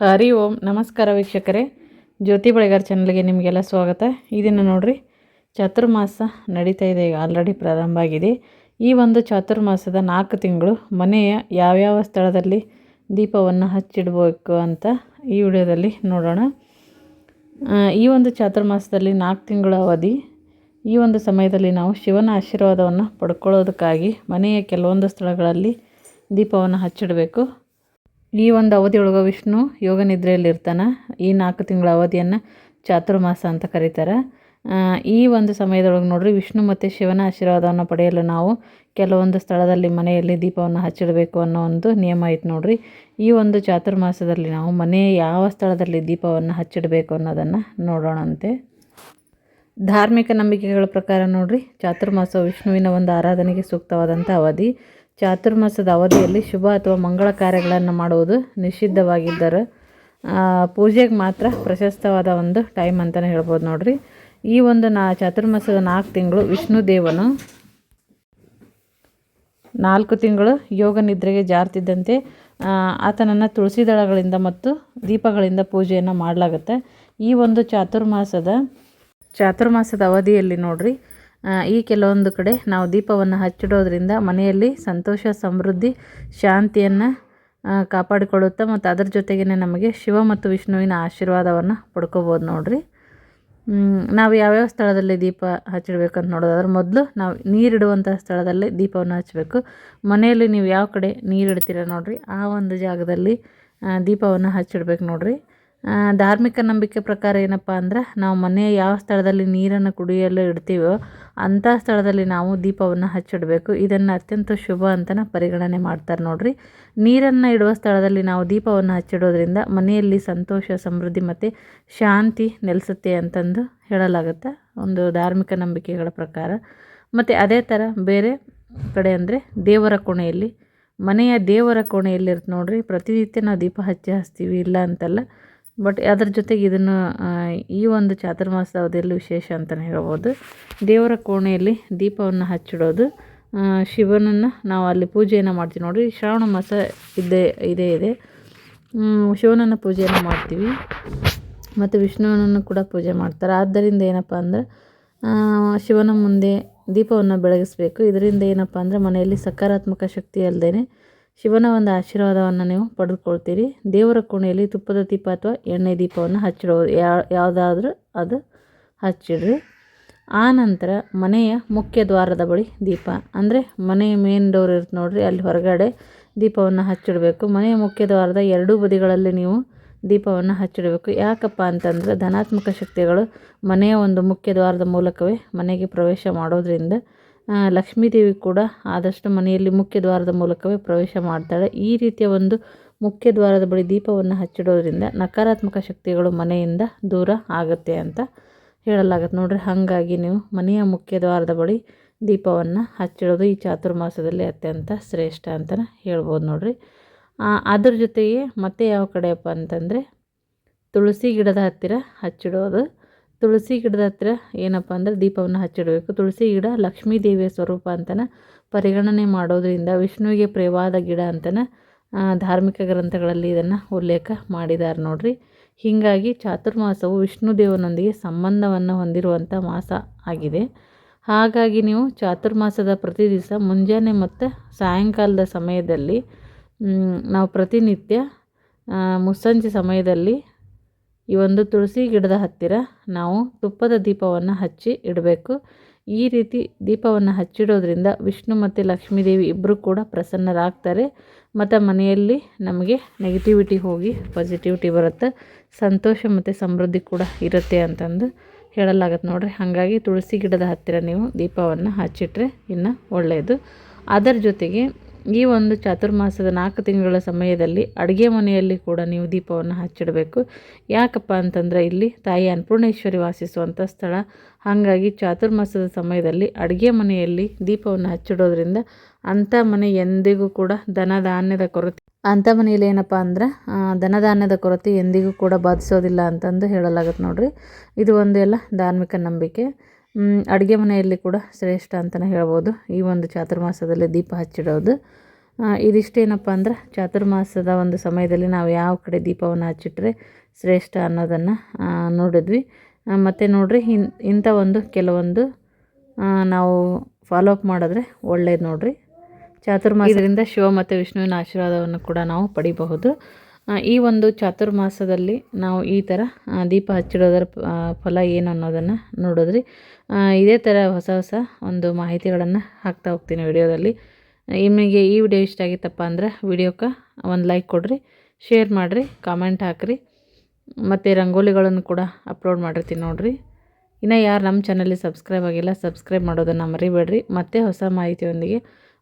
ಹರಿ ಓಂ, ನಮಸ್ಕಾರ ವೀಕ್ಷಕರೇ. ಜ್ಯೋತಿ ಬಳಿಗಾರ್ ಚಾನಲ್ಗೆ ನಿಮಗೆಲ್ಲ ಸ್ವಾಗತ. ಈ ದಿನ ನೋಡ್ರಿ, ಚಾತುರ್ಮಾಸ ನಡೀತಾ ಇದೆ, ಈಗ ಆಲ್ರೆಡಿ ಪ್ರಾರಂಭ ಆಗಿದೆ. ಈ ಒಂದು ಚಾತುರ್ಮಾಸದ ನಾಲ್ಕು ತಿಂಗಳು ಮನೆಯ ಯಾವ್ಯಾವ ಸ್ಥಳದಲ್ಲಿ ದೀಪವನ್ನು ಹಚ್ಚಿಡಬೇಕು ಅಂತ ಈ ವಿಡಿಯೋದಲ್ಲಿ ನೋಡೋಣ. ಈ ಒಂದು ಚಾತುರ್ಮಾಸದಲ್ಲಿ ನಾಲ್ಕು ತಿಂಗಳ ಅವಧಿ. ಈ ಒಂದು ಸಮಯದಲ್ಲಿ ನಾವು ಶಿವನ ಆಶೀರ್ವಾದವನ್ನು ಪಡ್ಕೊಳ್ಳೋದಕ್ಕಾಗಿ ಮನೆಯ ಕೆಲವೊಂದು ಸ್ಥಳಗಳಲ್ಲಿ ದೀಪವನ್ನು ಹಚ್ಚಿಡಬೇಕು. ಈ ಒಂದು ಅವಧಿಯೊಳಗೆ ವಿಷ್ಣು, ಯೋಗ ನಿದ್ರೆಯಲ್ಲಿ ಇರ್ತಾನೆ ಈ ನಾಲ್ಕು ತಿಂಗಳ ಅವಧಿಯನ್ನು ಚಾತುರ್ಮಾಸ ಅಂತ ಕರೀತಾರೆ. ಈ ಒಂದು ಸಮಯದೊಳಗೆ ನೋಡ್ರಿ, ವಿಷ್ಣು ಮತ್ತು ಶಿವನ ಆಶೀರ್ವಾದವನ್ನು ಪಡೆಯಲು ನಾವು ಕೆಲವೊಂದು ಸ್ಥಳದಲ್ಲಿ ಮನೆಯಲ್ಲಿ ದೀಪವನ್ನು ಹಚ್ಚಿಡಬೇಕು ಅನ್ನೋ ಒಂದು ನಿಯಮ ಐತೆ ನೋಡ್ರಿ. ಈ ಒಂದು ಚಾತುರ್ಮಾಸದಲ್ಲಿ ನಾವು ಮನೆಯ ಯಾವ ಸ್ಥಳದಲ್ಲಿ ದೀಪವನ್ನು ಹಚ್ಚಿಡಬೇಕು ಅನ್ನೋದನ್ನು ನೋಡೋಣಂತೆ. ಧಾರ್ಮಿಕ ನಂಬಿಕೆಗಳ ಪ್ರಕಾರ ನೋಡ್ರಿ ಚಾತುರ್ಮಾಸ ವಿಷ್ಣುವಿನ ಒಂದು ಆರಾಧನೆಗೆ ಸೂಕ್ತವಾದಂಥ ಅವಧಿ. ಚಾತುರ್ಮಾಸದ ಅವಧಿಯಲ್ಲಿ ಶುಭ ಅಥವಾ ಮಂಗಳ ಕಾರ್ಯಗಳನ್ನು ಮಾಡುವುದು ನಿಷಿದ್ಧವಾಗಿದ್ದರು ಪೂಜೆಗೆ ಮಾತ್ರ ಪ್ರಶಸ್ತವಾದ ಒಂದು ಟೈಮ್ ಅಂತಲೇ ಹೇಳ್ಬೋದು ನೋಡಿರಿ. ಈ ಒಂದು ನಾ, ಚಾತುರ್ಮಾಸದ ನಾಲ್ಕು ತಿಂಗಳು ವಿಷ್ಣು ದೇವನು ನಾಲ್ಕು ತಿಂಗಳು ಯೋಗ ನಿದ್ರೆಗೆ ಜಾರ್ತಿದ್ದಂತೆ ಆತನನ್ನು ತುಳಸಿ ದಳಗಳಿಂದ ಮತ್ತು ದೀಪಗಳಿಂದ ಪೂಜೆಯನ್ನು ಮಾಡಲಾಗುತ್ತೆ. ಈ ಒಂದು ಚಾತುರ್ಮಾಸದ ಚಾತುರ್ಮಾಸದ ಅವಧಿಯಲ್ಲಿ ನೋಡ್ರಿ ಈ ಕೆಲವೊಂದು ಕಡೆ ನಾವು ದೀಪವನ್ನು ಹಚ್ಚಿಡೋದ್ರಿಂದ ಮನೆಯಲ್ಲಿ ಸಂತೋಷ, ಸಮೃದ್ಧಿ, ಶಾಂತಿಯನ್ನು ಕಾಪಾಡಿಕೊಳ್ಳುತ್ತೆ ಮತ್ತು ಅದರ ಜೊತೆಗೇ ನಮಗೆ ಶಿವ ಮತ್ತು ವಿಷ್ಣುವಿನ ಆಶೀರ್ವಾದವನ್ನು ಪಡ್ಕೋಬೋದು ನೋಡಿರಿ. ನಾವು ಯಾವ್ಯಾವ ಸ್ಥಳದಲ್ಲಿ ದೀಪ ಹಚ್ಚಿಡ್ಬೇಕಂತ ನೋಡೋದಾದ್ರೆ ಮೊದಲು ನಾವು ನೀರಿಡುವಂಥ ಸ್ಥಳದಲ್ಲಿ ದೀಪವನ್ನು ಹಚ್ಚಬೇಕು ಮನೆಯಲ್ಲಿ ನೀವು ಯಾವ ಕಡೆ ನೀರಿಡ್ತೀರ ನೋಡಿರಿ. ಆ ಒಂದು ಜಾಗದಲ್ಲಿ ದೀಪವನ್ನು ಹಚ್ಚಿಡ್ಬೇಕು ನೋಡಿರಿ. ಧಾರ್ಮಿಕ ನಂಬಿಕೆ ಪ್ರಕಾರ ಏನಪ್ಪ ಅಂದ್ರೆ ನಾವು ಮನೆಯ ಯಾವ ಸ್ಥಳದಲ್ಲಿ ನೀರನ್ನು ಕುಡಿಯಲು ಇಡ್ತೀವೋ ಅಂಥ ಸ್ಥಳದಲ್ಲಿ ನಾವು ದೀಪವನ್ನು ಹಚ್ಚಿಡಬೇಕು. ಇದನ್ನು ಅತ್ಯಂತ ಶುಭ ಅಂತಲೇ ಪರಿಗಣನೆ ಮಾಡ್ತಾರೆ ನೋಡಿರಿ. ನೀರನ್ನು ಇಡುವ ಸ್ಥಳದಲ್ಲಿ ನಾವು ದೀಪವನ್ನು ಹಚ್ಚಿಡೋದ್ರಿಂದ ಮನೆಯಲ್ಲಿ ಸಂತೋಷ, ಸಮೃದ್ಧಿ ಮತ್ತು ಶಾಂತಿ ನೆಲೆಸುತ್ತೆ ಅಂತಂದು ಹೇಳಲಾಗುತ್ತೆ. ಒಂದು ಧಾರ್ಮಿಕ ನಂಬಿಕೆಗಳ ಪ್ರಕಾರ. ಮತ್ತು ಅದೇ ಥರ ಬೇರೆ ಕಡೆ ಅಂದರೆ ದೇವರ ಕೋಣೆಯಲ್ಲಿ, ಮನೆಯ ದೇವರ ಕೋಣೆಯಲ್ಲಿರುತ್ತೆ ನೋಡಿರಿ. ಪ್ರತಿನಿತ್ಯ ನಾವು ದೀಪ ಹಚ್ಚಿ ಹಚ್ತೀವಿ, ಇಲ್ಲ ಅಂತಲ್ಲ. ಬಟ್ ಅದ್ರ ಜೊತೆಗೆ ಇದನ್ನು ಈ ಒಂದು ಚಾತುರ್ಮಾಸ ಅವಧಿಯಲ್ಲಿ ವಿಶೇಷ ಅಂತಲೇ ಹೇಳ್ಬೋದು. ದೇವರ ಕೋಣೆಯಲ್ಲಿ ದೀಪವನ್ನು ಹಚ್ಚಿಡೋದು. ಶಿವನನ್ನು ನಾವು ಅಲ್ಲಿ ಪೂಜೆಯನ್ನು ಮಾಡ್ತೀವಿ ನೋಡಿ ಶ್ರಾವಣ ಮಾಸ ಇದ್ದೇ, ಇದೇ ಇದೆ. ಶಿವನನ್ನು ಪೂಜೆಯನ್ನು ಮಾಡ್ತೀವಿ. ಮತ್ತು ವಿಷ್ಣುವನನ್ನು ಕೂಡ ಪೂಜೆ ಮಾಡ್ತಾರೆ. ಆದ್ದರಿಂದ ಏನಪ್ಪ ಅಂದ್ರೆ ಶಿವನ ಮುಂದೆ ದೀಪವನ್ನು ಬೆಳಗಿಸಬೇಕು. ಇದರಿಂದ ಏನಪ್ಪ ಅಂದರೆ ಮನೆಯಲ್ಲಿ ಸಕಾರಾತ್ಮಕ ಶಕ್ತಿ ಅಲ್ಲದೇ ಶಿವನ ಒಂದು ಆಶೀರ್ವಾದವನ್ನು ನೀವು ಪಡೆದುಕೊಳ್ತೀರಿ. ದೇವರ ಕೋಣೆಯಲ್ಲಿ ತುಪ್ಪದ ದೀಪ ಅಥವಾ ಎಣ್ಣೆ ದೀಪವನ್ನು ಹಚ್ಚಿಡೋದು ಯಾವ ಯಾವುದಾದ್ರೂ ಅದು ಹಚ್ಚಿಡ್ರಿ. ಆ ನಂತರ ಮನೆಯ ಮುಖ್ಯ ದ್ವಾರದ ಬಳಿ ದೀಪ. ಅಂದರೆ ಮನೆಯ ಮೇನ್ ಡೋರ್ ಇರುತ್ತೆ ನೋಡಿರಿ, ಅಲ್ಲಿ ಹೊರಗಡೆ ದೀಪವನ್ನು ಹಚ್ಚಿಡಬೇಕು. ಮನೆಯ ಮುಖ್ಯ ದ್ವಾರದ ಎರಡೂ ಬದಿಗಳಲ್ಲಿ ನೀವು ದೀಪವನ್ನು ಹಚ್ಚಿಡಬೇಕು. ಯಾಕಪ್ಪ ಅಂತಂದರೆ ಧನಾತ್ಮಕ ಶಕ್ತಿಗಳು ಮನೆಯ ಒಂದು ಮುಖ್ಯ ದ್ವಾರದ ಮೂಲಕವೇ ಮನೆಗೆ ಪ್ರವೇಶ ಮಾಡೋದ್ರಿಂದ ಲಕ್ಷ್ಮೀದೇವಿ ಕೂಡ ಆದಷ್ಟು ಮನೆಯಲ್ಲಿ ಮುಖ್ಯ ದ್ವಾರದ ಮೂಲಕವೇ ಪ್ರವೇಶ ಮಾಡ್ತಾಳೆ. ಈ ರೀತಿಯ ಒಂದು ಮುಖ್ಯ ದ್ವಾರದ ಬಳಿ ದೀಪವನ್ನು ಹಚ್ಚಿಡೋದ್ರಿಂದ ನಕಾರಾತ್ಮಕ ಶಕ್ತಿಗಳು ಮನೆಯಿಂದ ದೂರ ಆಗುತ್ತೆ ಅಂತ ಹೇಳಲಾಗತ್ತೆ. ನೋಡ್ರಿ, ಹಾಗಾಗಿ ನೀವು ಮನೆಯ ಮುಖ್ಯ ದ್ವಾರದ ಬಳಿ ದೀಪವನ್ನು ಹಚ್ಚಿಡೋದು ಈ ಚಾತುರ್ಮಾಸದಲ್ಲಿ ಅತ್ಯಂತ ಶ್ರೇಷ್ಠ ಅಂತ ಹೇಳ್ಬೋದು ನೋಡ್ರಿ. ಅದ್ರ ಜೊತೆಗೆ ಮತ್ತೆ ಯಾವ ಕಡೆಯಪ್ಪ ಅಂತಂದರೆ ತುಳಸಿ ಗಿಡದ ಹತ್ತಿರ ಹಚ್ಚಿಡೋದು ತುಳಸಿ ಗಿಡದ ಹತ್ರ ಏನಪ್ಪ ಅಂದರೆ ದೀಪವನ್ನು ಹಚ್ಚಿಡಬೇಕು. ತುಳಸಿ ಗಿಡ ಲಕ್ಷ್ಮೀ ದೇವಿಯ ಸ್ವರೂಪ ಅಂತನ ಪರಿಗಣನೆ ಮಾಡೋದ್ರಿಂದ ವಿಷ್ಣುವಿಗೆ ಪ್ರಿಯವಾದ ಗಿಡ ಅಂತನ ಧಾರ್ಮಿಕ ಗ್ರಂಥಗಳಲ್ಲಿ ಇದನ್ನು ಉಲ್ಲೇಖ ಮಾಡಿದ್ದಾರೆ ನೋಡ್ರಿ. ಹೀಗಾಗಿ ಚಾತುರ್ಮಾಸವು ವಿಷ್ಣು ದೇವನೊಂದಿಗೆ ಸಂಬಂಧವನ್ನು ಹೊಂದಿರುವಂಥ ಮಾಸ ಆಗಿದೆ. ಹಾಗಾಗಿ ನೀವು ಚಾತುರ್ಮಾಸದ ಪ್ರತಿ ದಿವಸ ಮುಂಜಾನೆ ಮತ್ತು ಸಾಯಂಕಾಲದ ಸಮಯದಲ್ಲಿ ನಾವು ಪ್ರತಿನಿತ್ಯ ಮುಸ್ಸಂಜೆ ಸಮಯದಲ್ಲಿ ಈ ಒಂದು ತುಳಸಿ ಗಿಡದ ಹತ್ತಿರ ನಾವು ತುಪ್ಪದ ದೀಪವನ್ನು ಹಚ್ಚಿ ಇಡಬೇಕು. ಈ ರೀತಿ ದೀಪವನ್ನು ಹಚ್ಚಿಡೋದ್ರಿಂದ ವಿಷ್ಣು ಮತ್ತು ಲಕ್ಷ್ಮೀದೇವಿ ಇಬ್ಬರೂ ಕೂಡ ಪ್ರಸನ್ನರಾಗ್ತಾರೆ. ಮತ್ತು ಮನೆಯಲ್ಲಿ ನಮಗೆ ನೆಗೆಟಿವಿಟಿ ಹೋಗಿ ಪಾಸಿಟಿವಿಟಿ ಬರುತ್ತೆ. ಸಂತೋಷ ಮತ್ತು ಸಮೃದ್ಧಿ ಕೂಡ ಇರುತ್ತೆ ಅಂತಂದು ಹೇಳಲಾಗತ್ತೆ ನೋಡ್ರಿ. ಹಾಗಾಗಿ ತುಳಸಿ ಗಿಡದ ಹತ್ತಿರ ನೀವು ದೀಪವನ್ನು ಹಚ್ಚಿಟ್ರೆ ಇನ್ನು ಒಳ್ಳೆಯದು ಅದರ ಜೊತೆಗೆ ಈ ಒಂದು ಚಾತುರ್ಮಾಸದ ನಾಲ್ಕು ತಿಂಗಳ ಸಮಯದಲ್ಲಿ ಅಡುಗೆ ಮನೆಯಲ್ಲಿ ಕೂಡ ನೀವು ದೀಪವನ್ನು ಹಚ್ಚಿಡಬೇಕು. ಯಾಕಪ್ಪ ಅಂತಂದರೆ ಇಲ್ಲಿ ತಾಯಿ ಅನ್ನಪೂರ್ಣೇಶ್ವರಿ ವಾಸಿಸುವಂಥ ಸ್ಥಳ. ಹಾಗಾಗಿ ಚಾತುರ್ಮಾಸದ ಸಮಯದಲ್ಲಿ ಅಡುಗೆ ಮನೆಯಲ್ಲಿ ದೀಪವನ್ನು ಹಚ್ಚಿಡೋದ್ರಿಂದ ಅಂಥ ಮನೆ ಎಂದಿಗೂ ಕೂಡ ದನ ಧಾನ್ಯದ ಕೊರತೆ. ಅಂಥ ಮನೆಯಲ್ಲಿ ಏನಪ್ಪ ಅಂದ್ರೆ ಧನಧಾನ್ಯದ ಕೊರತೆ ಎಂದಿಗೂ ಕೂಡ ಬಾಧಿಸೋದಿಲ್ಲ ಅಂತಂದು ಹೇಳಲಾಗುತ್ತೆ ನೋಡಿರಿ. ಇದು ಒಂದು ಧಾರ್ಮಿಕ ನಂಬಿಕೆ. ಅಡುಗೆ ಮನೆಯಲ್ಲಿ ಕೂಡ ಶ್ರೇಷ್ಠ ಅಂತಲೇ ಹೇಳ್ಬೋದು. ಈ ಒಂದು ಚಾತುರ್ಮಾಸದಲ್ಲಿ ದೀಪ ಹಚ್ಚಿಡೋದು. ಇದಿಷ್ಟೇನಪ್ಪ ಅಂದ್ರೆ ಚಾತುರ್ಮಾಸದ ಒಂದು ಸಮಯದಲ್ಲಿ ನಾವು ಯಾವ ಕಡೆ ದೀಪವನ್ನು ಹಚ್ಚಿಟ್ರೆ ಶ್ರೇಷ್ಠ ಅನ್ನೋದನ್ನು ನೋಡಿದ್ವಿ. ಮತ್ತು ನೋಡಿರಿ ಇನ್ ಇಂಥ ಒಂದು ಕೆಲವೊಂದು ನಾವು ಫಾಲೋ ಅಪ್ ಮಾಡಿದ್ರೆ ಒಳ್ಳೇದು ನೋಡಿರಿ. ಚಾತುರ್ಮಾಸದಿಂದ ಶಿವ ಮತ್ತು ವಿಷ್ಣುವಿನ ಆಶೀರ್ವಾದವನ್ನು ಕೂಡ ನಾವು ಪಡಿಬಹುದು. ಈ ಒಂದು ಚಾತುರ್ಮಾಸದಲ್ಲಿ ನಾವು ಈ ಥರ ದೀಪ ಹಚ್ಚಿಡೋದರ ಫಲ ಏನು ಅನ್ನೋದನ್ನು ನೋಡಿದ್ರಿ. ಇದೇ ಥರ ಹೊಸ ಹೊಸ ಒಂದು ಮಾಹಿತಿಗಳನ್ನು ಹಾಕ್ತಾ ಹೋಗ್ತೀನಿ ವಿಡಿಯೋದಲ್ಲಿ. ನಿಮಗೆ ಈ ವಿಡಿಯೋ ಇಷ್ಟ ಆಗಿತ್ತಪ್ಪ ಅಂದ್ರೆ ವಿಡಿಯೋಕ್ಕೆ ಒಂದು ಲೈಕ್ ಕೊಡ್ರಿ, ಶೇರ್ ಮಾಡಿರಿ, ಕಾಮೆಂಟ್ ಹಾಕಿರಿ. ಮತ್ತು ರಂಗೋಲಿಗಳನ್ನು ಕೂಡ ಅಪ್ಲೋಡ್ ಮಾಡಿರ್ತೀನಿ ನೋಡಿರಿ. ಇನ್ನು ಯಾರು ನಮ್ಮ ಚಾನಲ್ಲಿ ಸಬ್ಸ್ಕ್ರೈಬ್ ಆಗಿಲ್ಲ, ಸಬ್ಸ್ಕ್ರೈಬ್ ಮಾಡೋದನ್ನು ಮರಿಬೇಡ್ರಿ. ಮತ್ತೆ ಹೊಸ ಮಾಹಿತಿಯೊಂದಿಗೆ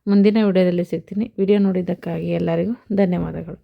ಮುಂದಿನ ವಿಡಿಯೋದಲ್ಲಿ ಸಿಗ್ತೀನಿ. ವಿಡಿಯೋ ನೋಡಿದ್ದಕ್ಕಾಗಿ ಎಲ್ಲರಿಗೂ ಧನ್ಯವಾದಗಳು.